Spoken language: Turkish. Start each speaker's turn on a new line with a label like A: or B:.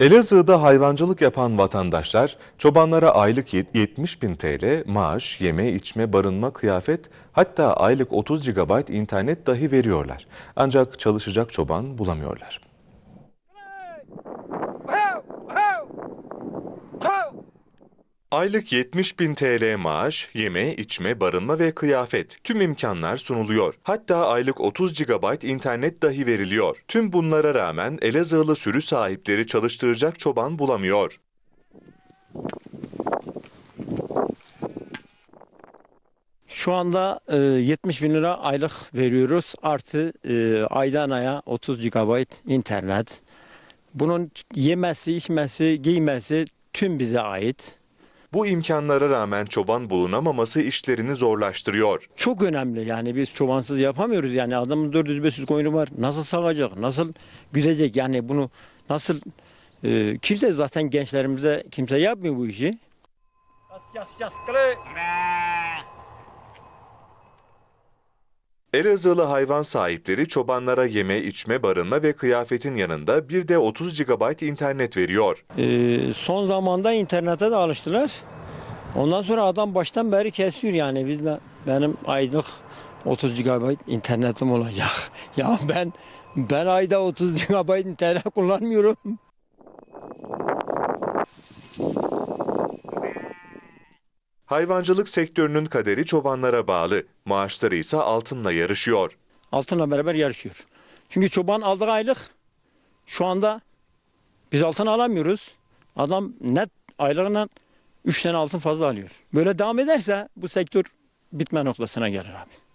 A: Elazığ'da hayvancılık yapan vatandaşlar çobanlara aylık yet- 70 bin TL maaş, yeme, içme, barınma, kıyafet hatta aylık 30 GB internet dahi veriyorlar. Ancak çalışacak çoban bulamıyorlar. Aylık 70 bin TL maaş, yeme, içme, barınma ve kıyafet. Tüm imkanlar sunuluyor. Hatta aylık 30 GB internet dahi veriliyor. Tüm bunlara rağmen Elazığlı sürü sahipleri çalıştıracak çoban bulamıyor.
B: Şu anda e, 70 bin lira aylık veriyoruz. Artı e, aydan aya 30 GB internet. Bunun yemesi, içmesi, giymesi tüm bize ait.
A: Bu imkanlara rağmen çoban bulunamaması işlerini zorlaştırıyor.
B: Çok önemli yani biz çobansız yapamıyoruz. Yani adamın 400-500 koyunu var. Nasıl sağacak, nasıl güdecek yani bunu nasıl... e, kimse zaten gençlerimize kimse yapmıyor bu işi.
A: Elazığlı hayvan sahipleri çobanlara yeme, içme, barınma ve kıyafetin yanında bir de 30 GB internet veriyor.
B: Ee, son zamanda internete de alıştılar. Ondan sonra adam baştan beri kesiyor yani biz de benim aylık 30 GB internetim olacak. Ya ben ben ayda 30 GB internet kullanmıyorum.
A: Hayvancılık sektörünün kaderi çobanlara bağlı. Maaşları ise altınla yarışıyor.
B: Altınla beraber yarışıyor. Çünkü çoban aldığı aylık şu anda biz altın alamıyoruz. Adam net aylığına 3 tane altın fazla alıyor. Böyle devam ederse bu sektör bitme noktasına gelir abi.